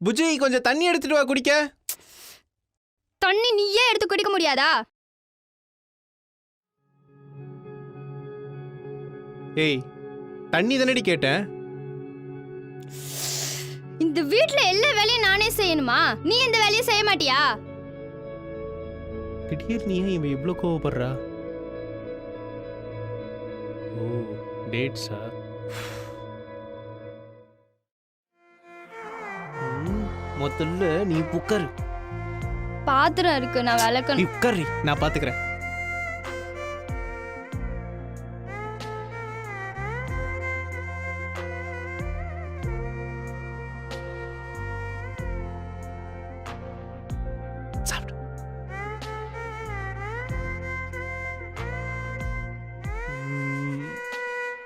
புஜி கொஞ்சம் தண்ணி எடுத்துட்டு வா குடிக்க. தண்ணி நீயே எடுத்து குடிக்க முடியாதா? ஏய் தண்ணி தானடி கேட்டேன். இந்த வீட்ல எல்லா வேலையும் நானே செய்யணுமா? நீ இந்த வேலையை செய்ய மாட்டியா? திடீர்னு ஏன் இவன் இவ்வளோ கோவப்படுறா? ஓ டேட்ஸா முதல்ல நீ உட்காரு. பாத்திரம் இருக்கு நான் நீ விளக்கணும் உட்காரு நான் பாத்துக்கிறேன்.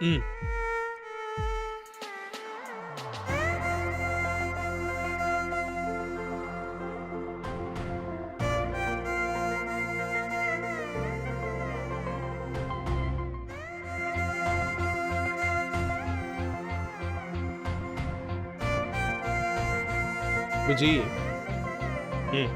ம். ம் புஜி ம்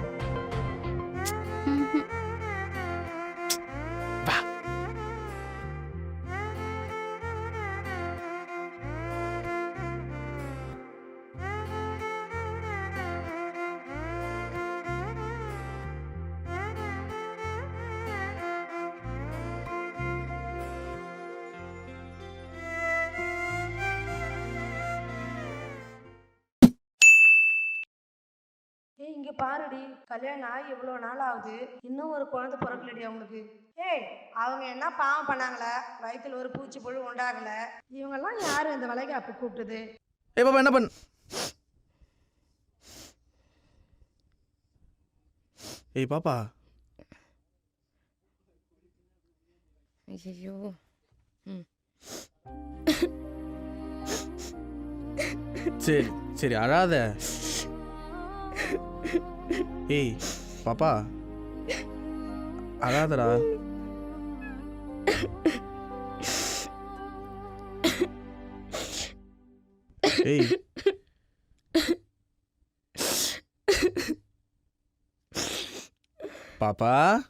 பாருடி கல்யாணம் ஆகி இவ்வளோ நாள் ஆகுது இன்னும் ஒரு குழந்தை பிறக்கலடி அவங்களுக்கு. ஏய் அவங்க என்ன பாவம் பண்ணாங்களே? வயித்துல ஒரு பூச்சி புழு உண்டாகல. இவங்கெல்லாம் யாரு இந்த வளைகாப்பு கூப்பிட்டது? ஏ பாப்பா என்ன பண்ண? ஏய் பாப்பா. ஐயோ சரி சரி அழாத. ஏய் பாப்பா. அழாதடா. ஏய். பாப்பா.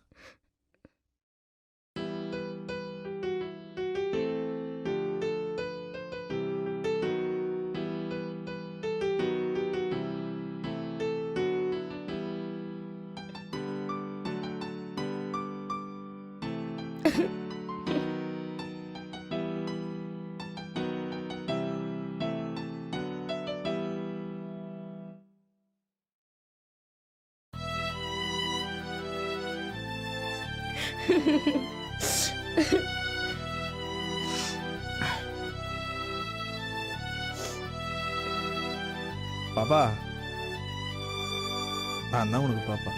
பாப்பா. நான் தான் உனக்கு பாப்பா.